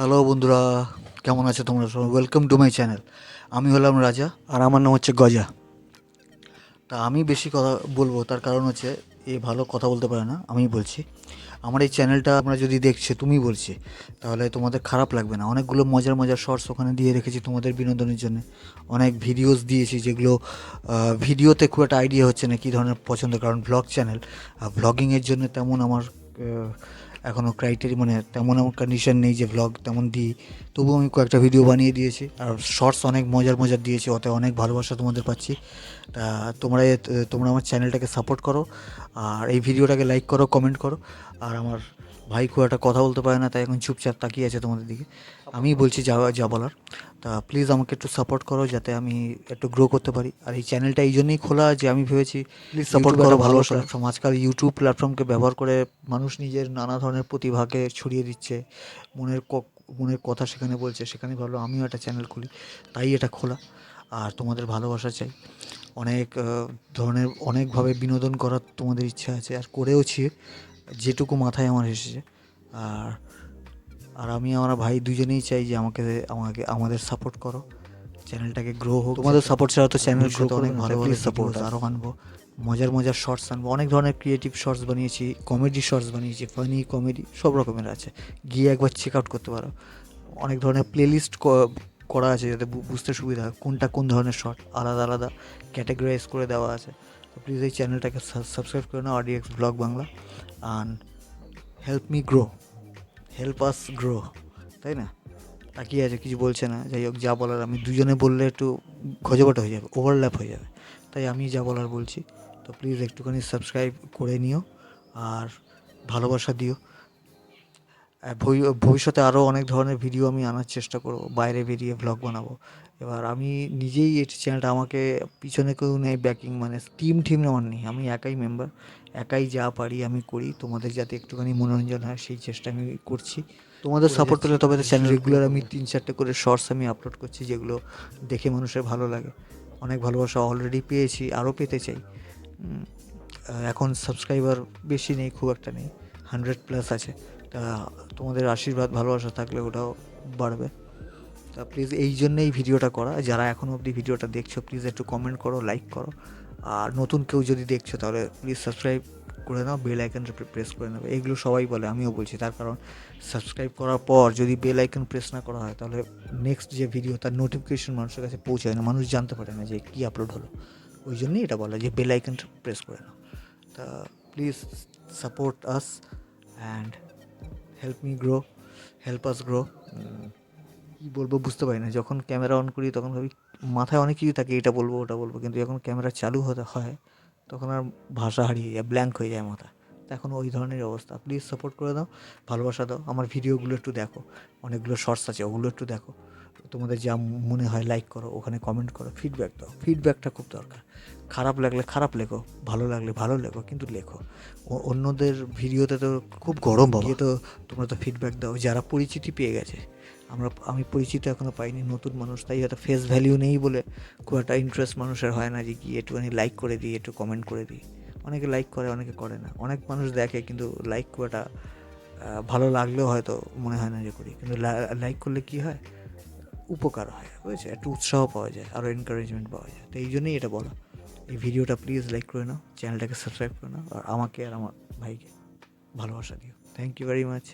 Hello বন্ধুরা। কেমন আছো তোমরা সবাই? ওয়েলকাম টু মাই চ্যানেল আমি হলাম রাজা, আর আমার নাম হচ্ছে গজা। তা আমি বেশি কথা বলব, তার কারণ হচ্ছে, এ ভালো কথা বলতে পারে না, আমি বলছি। আমার এই চ্যানেলটা আমরা যদি দেখছে, তুমি বলছি, তাহলে তোমাদের খারাপ লাগবে না। অনেকগুলো মজার মজার শর্টস ওখানে দিয়ে রেখেছি তোমাদের বিনোদনের জন্য। অনেক ভিডিওস দিয়েছি যেগুলো ভিডিওতে খুব একটা আইডিয়া হচ্ছে না, কী ধরনের পছন্দ, কারণ ব্লগ চ্যানেল আর ব্লগিংয়ের জন্য তেমন আমার এখনও ক্রাইটেরি মানে তেমন আমার কন্ডিশন নেই যে ভ্লগ তেমন দিই। তবুও আমি কয়েকটা ভিডিও বানিয়ে দিয়েছি। আর শর্টস অনেক মজার মজার দিয়েছি, ওতে অনেক ভালোবাসা তোমাদের পাচ্ছি। তা তোমরা তোমরা আমার চ্যানেলটাকে সাপোর্ট করো। আর এই ভিডিওটাকে লাইক করো কমেন্ট করো। আর আমার ভাই খুব একটা কথা বলতে পারে না তাই এখন চুপচাপ তাকিয়ে আছে তোমাদের দিকে। আমি বলছি যা যা বলার। তা প্লিজ আমাকে একটু সাপোর্ট করো যাতে আমি একটু গ্রো করতে পারি। আর এই চ্যানেলটা এই জন্যই খোলা যে আমি ভেবেছি প্লিজ সাপোর্ট করো ভালোবাসা। প্ল্যাটফর্ম আজকাল ইউটিউব প্ল্যাটফর্মকে ব্যবহার করে মানুষ নিজের নানা ধরনের প্রতিভাকে ছড়িয়ে দিচ্ছে। মনের মনের কথা সেখানে বলছে সেখানে ভালো আমিও একটা চ্যানেল খুলি। তাই এটা খোলা। আর তোমাদের ভালোবাসা চাই। অনেক ধরনের অনেকভাবে বিনোদন করার তোমাদের ইচ্ছা আছে। আর করেওছি। যেটুকু মাথায় আমার এসেছে। আর আর আমি আমার ভাই দুজনেই চাই যে আমাকে আমাকে আমাদের সাপোর্ট করো। চ্যানেলটাকে গ্রো হোক। তোমাদের সাপোর্ট ছাড়া তো চ্যানেল গ্রো অনেক ভালো ভালো সাপোর্ট আরও আনব। মজার মজার শর্টস আনব। অনেক ধরনের ক্রিয়েটিভ শর্টস বানিয়েছি কমেডি শর্টস বানিয়েছি ফানি কমেডি সব রকমের আছে। গিয়ে একবার চেক আউট করতে পারো। অনেক ধরনের প্লেলিস্ট করা আছে যাতে বুঝতে সুবিধা হয়। কোনটা কোন ধরনের শর্ট আলাদা আলাদা। ক্যাটাগরাইজ করে দেওয়া আছে। তো প্লিজ এই চ্যানেলটাকে সাবস্ক্রাইব করে নাও। RDX blog Bangla and help me grow help us grow তাই না? তাকিয়ে আছে, কিছু বলছে না। যাই হোক, যা বলার আমি দুজনে বললে একটু খোঁজবাটা হয়ে যাবে ওভারল্যাপ হয়ে যাবে। তাই আমি যা বলার বলছি। তো প্লিজ একটুখানি সাবস্ক্রাইব করে নিও আর ভালোবাসা দিও। ভবিষ্যতে আরও অনেক ধরনের ভিডিও আমি আনার চেষ্টা করব বাইরে বেরিয়ে ভ্লগ বানাবো। এবার আমি নিজেই এই চ্যানেলটা আমাকে পিছনে কেউ নেই ব্যাকিং মানে টিম টিম আমার নেই আমি একাই মেম্বার একাই যা পারি আমি করি তোমাদের যাতে একটুখানি মনোরঞ্জন হয় সেই চেষ্টা আমি করছি। তোমাদের সাপোর্ট পেলে তবে চ্যানেল রেগুলার আমি তিন চারটে করে শর্টস আমি আপলোড করছি যেগুলো দেখে মানুষের ভালো লাগে। অনেক ভালোবাসা অলরেডি পেয়েছি আরও পেতে চাই। এখন সাবস্ক্রাইবার বেশি নেই খুব একটা নেই হান্ড্রেড প্লাস আছে। তা তোমাদের আশীর্বাদ, ভালোবাসা থাকলে ওটাও বাড়বে। তা প্লিজ এই জন্যেই ভিডিওটা করা। যারা এখনও অবধি ভিডিওটা দেখছ প্লিজ একটু কমেন্ট করো লাইক করো। আর নতুন কেউ যদি দেখছ, তাহলে প্লিজ সাবস্ক্রাইব করে নাও বেল আইকনটা প্রেস করে নেবে এগুলো সবাই বলে, আমিও বলছি। তার কারণ সাবস্ক্রাইব করার পর যদি বেল আইকন প্রেস না করা হয়, তাহলে নেক্সট যে ভিডিও তার নোটিফিকেশন মানুষের কাছে পৌঁছায় না। মানুষ জানতে পারে না যে কী আপলোড হলো। ওই জন্যই এটা বলা যে বেল আইকনটা প্রেস করে নাও। তা please support us and help me grow help us grow কী বলব বুঝতে পারি না। যখন ক্যামেরা অন করি, তখন ভাবি মাথায় অনেক কিছু থাকে, এটা বলব, ওটা বলব। কিন্তু যখন ক্যামেরা চালু হতে হয়, তখন আর ভাষা হারিয়ে যায় ব্ল্যাঙ্ক হয়ে যায় মাথা। এখন ওই ধরনের অবস্থা। প্লিজ সাপোর্ট করে দাও, ভালোবাসা দাও। আমার ভিডিওগুলো একটু দেখো। অনেকগুলো শর্টস আছে, ওগুলো একটু দেখো। তোমাদের যা মনে হয় লাইক করো ওখানে কমেন্ট করো ফিডব্যাক দাও। ফিডব্যাকটা খুব দরকার। খারাপ লাগলে খারাপ লেখো ভালো লাগলে ভালো লেখো কিন্তু লেখো। ও- অন্যদের ভিডিওতে তো খুব গরম বাবা। তো তোমরা তো ফিডব্যাক দাও। যারা পরিচিতি পেয়ে গেছে আমরা আমি পরিচিত এখনও পাইনি নতুন মানুষ তাই হয়তো ফেস ভ্যালিউ নেই বলে খুব একটা ইন্টারেস্ট মানুষের হয় না যে কি একটুখানি লাইক করে দিই একটু কমেন্ট করে দিই। অনেকে লাইক করে অনেকে করে না। অনেক মানুষ দেখে কিন্তু লাইক খুব একটা ভালো লাগলেও হয়তো মনে হয় না যে করি। কিন্তু লাইক করলে কি হয়? উপকার হয়, বুঝেছে? একটু উৎসাহ পাওয়া যায় আরও এনকারেজমেন্ট পাওয়া যায়। তো এই জন্যই এটা বলা। এই ভিডিওটা প্লিজ লাইক করে নাও, চ্যানেলটাকে সাবস্ক্রাইব করে নাও, আর আমাকে আর আমার ভাইকে ভালোবাসা দিও। Thank you very much